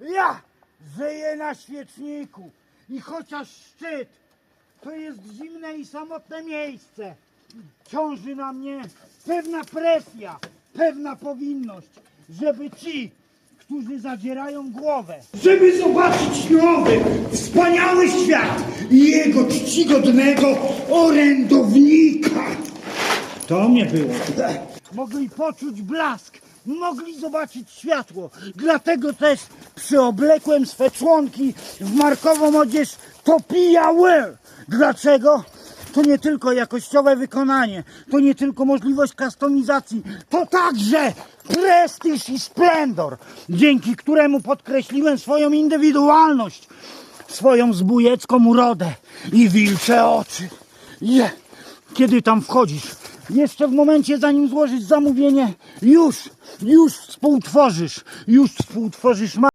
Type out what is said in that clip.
Ja żyję na świeczniku i chociaż szczyt to jest zimne i samotne miejsce, ciąży na mnie pewna presja, pewna powinność, żeby ci, którzy zadzierają głowę, żeby zobaczyć nowy, wspaniały świat i jego czcigodnego orędownika. To mnie było. Mogli poczuć blask, mogli zobaczyć światło. Dlatego też przyoblekłem swe członki w markową odzież Topia Wear. Dlaczego? To nie tylko jakościowe wykonanie, to nie tylko możliwość kustomizacji, to także prestiż i splendor, dzięki któremu podkreśliłem swoją indywidualność, swoją zbójecką urodę i wilcze oczy. Je, kiedy tam wchodzisz, jeszcze w momencie zanim złożysz zamówienie, już, już współtworzysz, już współtworzysz